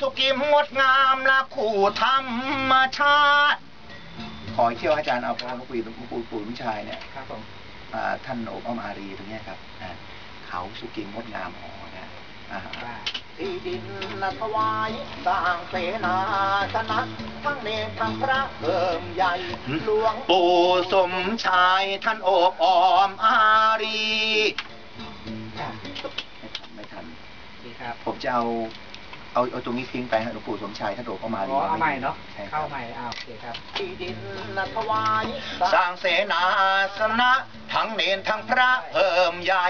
สุกิมงดงามละคู่ธรรมชาติ ขออีกเที่ยวอาจารย์เอาพระหลวงปู่หลวงปู่ปู่วิชัยเนี่ยครับผมอ่าท่านโอบอ้อมอารีตรงเนี้ยครับอ่าเขาสุกิมงดงามหอนะอ่าว่าที่ดินนะถวายสร้างเสนาสนะทั้งเนรทั้งพระเพิ่มใหญ่หลวงปู่สมชายท่านโอบอ้อมอารีอะไม่ทันดีครับผมจะเอา เอาเอาตรงนี้ทิ้งไปฮะหลวงปู่สมชายท่านโอบอ้อมอารีอ๋อเอาใหม่เนาะใช่คเข้ารับใหม่อ้าวโอเคครับ ที่ดินนะถวายสร้างเสนาสนะ ทั้งเนนทั้งพระเพิ่มใหญ่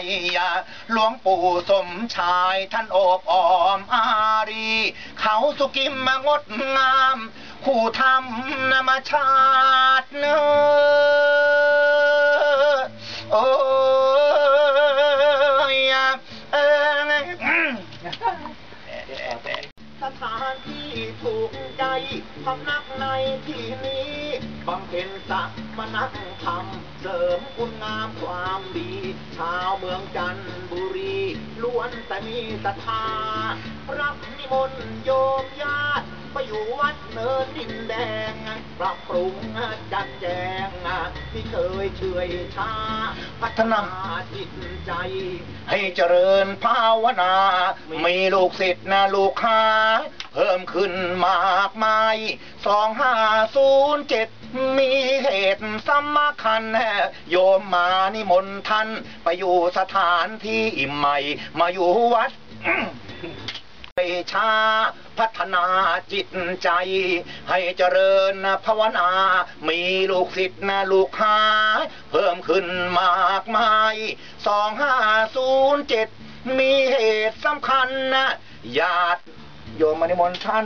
หลวงปู่สมชายท่านโอบอ้อมอารี เขาสุกิมมางดงาม คู่ธรรมนามชาติเนอ ถูกใจพำนักในที่นี้บำเพ็ญสักมนักธรรม เสริมคุณงามความดี ชาวเมืองจันทบุรี ล้วนแต่มีศรัทธา รับนิมนต์โยมญาติไปอยู่วัดเนินดินแดงปรับปรุงจัดแจงที่เคยเฉื่อยชา พัฒนาจิตใจ ให้เจริญภาวนา มีลูกศิษย์นะลูกค้า พิ่มขึ้นมากมายสองห้าศูนย์เจ็ดมีเหตุสำคัญโยมมานิมนต์ท่านไปอยู่สถานที่ใหม่ มาอยู่วัดไปชาพัฒนาจิตใจ ให้เจริญภาวนา มีลูกศิษย์นะลูกค้าเพิ่มขึ้นมากมายสองห้าศูนย์เจ็ดมีเหตุสำคัญนะญาติ โยมมานิมนต์ท่าน